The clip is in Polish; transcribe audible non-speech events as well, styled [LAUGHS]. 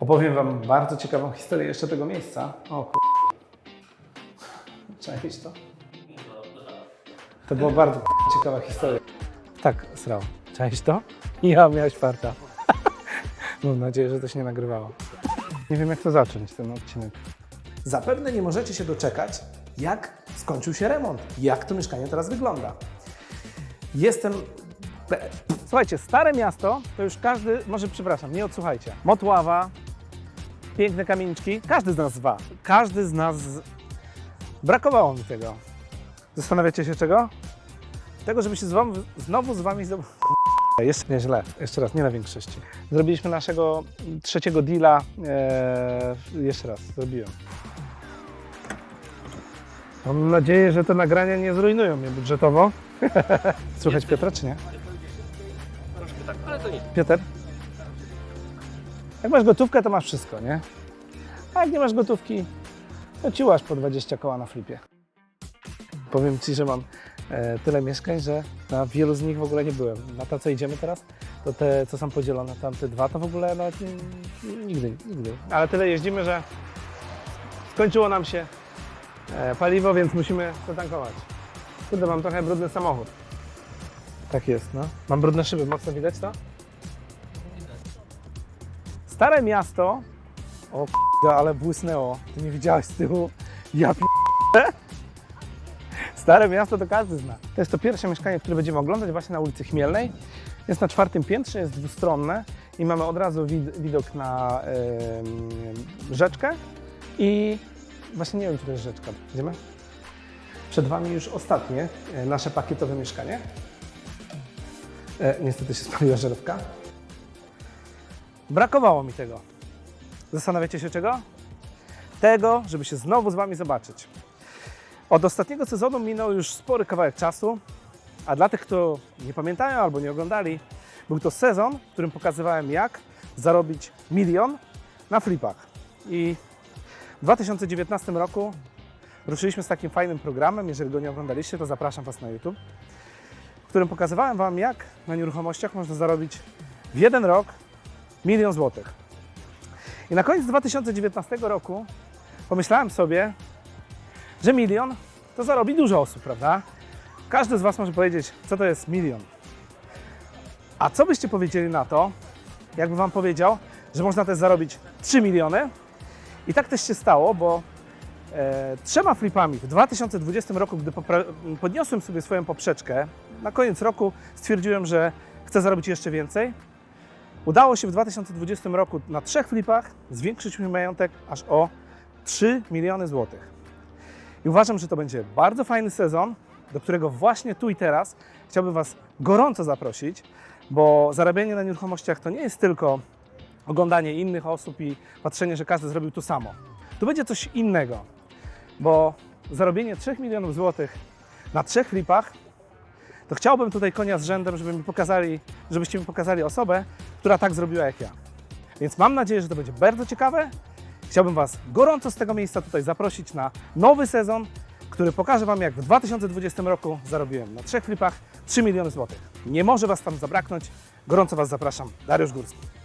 Opowiem Wam bardzo ciekawą historię jeszcze tego miejsca. O kur... Cześć to? To była bardzo ciekawa historia. Tak, srał. Cześć to? Ja miałeś farta. [LAUGHS] Mam nadzieję, że to się nie nagrywało. Nie wiem, jak to zacząć, ten odcinek. Zapewne nie możecie się doczekać, jak skończył się remont, jak to mieszkanie teraz wygląda. Jestem. Słuchajcie, stare miasto to już każdy, może przepraszam, nie odsłuchajcie. Motława, piękne kamieniczki, każdy z nas zwa. Każdy z nas. Brakowało mi tego. Zastanawiacie się czego? Tego, żeby się z wam, znowu z wami. zob- [LAUGHS] Jeszcze nie źle, jeszcze raz, nie na większości. Zrobiliśmy naszego trzeciego deala. E, jeszcze raz, zrobiłem. Mam nadzieję, że te nagrania nie zrujnują mnie budżetowo. [LAUGHS] Słuchać Piotra, czy nie? Troszkę tak, ale to nic. Piotr? Jak masz gotówkę, to masz wszystko, nie? A jak nie masz gotówki, to ciłasz po 20 koła na flipie. Powiem Ci, że mam e, tyle mieszkań, że na wielu z nich w ogóle nie byłem. Na to, co idziemy teraz, to te, co są podzielone, tamte dwa, to w ogóle nawet nie, nigdy, nigdy. Ale tyle jeździmy, że skończyło nam się e, paliwo, więc musimy zatankować. Kurde, mam trochę brudny samochód. Tak jest, no. Mam brudne szyby, mocno widać to? Stare miasto. O k***a, ale błysnęło. Ty nie widziałeś z tyłu? Ja p***. Stare miasto to każdy zna. To jest to pierwsze mieszkanie, które będziemy oglądać właśnie na ulicy Chmielnej. Jest na czwartym piętrze, jest dwustronne i mamy od razu wid widok na em, rzeczkę i właśnie nie wiem, czy to jest rzeczka. Idziemy? Przed Wami już ostatnie e, nasze pakietowe mieszkanie. E, niestety się spaliła żarówka. Brakowało mi tego. Zastanawiacie się czego? Tego, żeby się znowu z Wami zobaczyć. Od ostatniego sezonu minął już spory kawałek czasu, a dla tych, kto nie pamiętają albo nie oglądali, był to sezon, w którym pokazywałem, jak zarobić milion na flipach. I w 2019 roku ruszyliśmy z takim fajnym programem. Jeżeli go nie oglądaliście, to zapraszam Was na YouTube, w którym pokazywałem Wam, jak na nieruchomościach można zarobić w jeden rok milion złotych. I na koniec 2019 roku pomyślałem sobie, że milion to zarobi dużo osób, prawda? Każdy z Was może powiedzieć, co to jest milion. A co byście powiedzieli na to, jakby Wam powiedział, że można też zarobić 3 miliony? I tak też się stało, bo e, trzema flipami w 2020 roku, gdy podniosłem sobie swoją poprzeczkę, na koniec roku stwierdziłem, że chcę zarobić jeszcze więcej. Udało się w 2020 roku na trzech flipach zwiększyć mój majątek aż o 3 miliony złotych. I uważam, że to będzie bardzo fajny sezon, do którego właśnie tu i teraz chciałbym Was gorąco zaprosić, bo zarabianie na nieruchomościach to nie jest tylko oglądanie innych osób i patrzenie, że każdy zrobił to samo. Tu będzie coś innego, bo zarobienie 3 milionów złotych na trzech flipach, to chciałbym tutaj konia z rzędem, żeby mi pokazali, żebyście mi pokazali osobę, która tak zrobiła jak ja. Więc mam nadzieję, że to będzie bardzo ciekawe. Chciałbym Was gorąco z tego miejsca tutaj zaprosić na nowy sezon, który pokaże Wam, jak w 2020 roku zarobiłem na trzech flipach 3 miliony złotych. Nie może Was tam zabraknąć. Gorąco Was zapraszam. Dariusz Górski.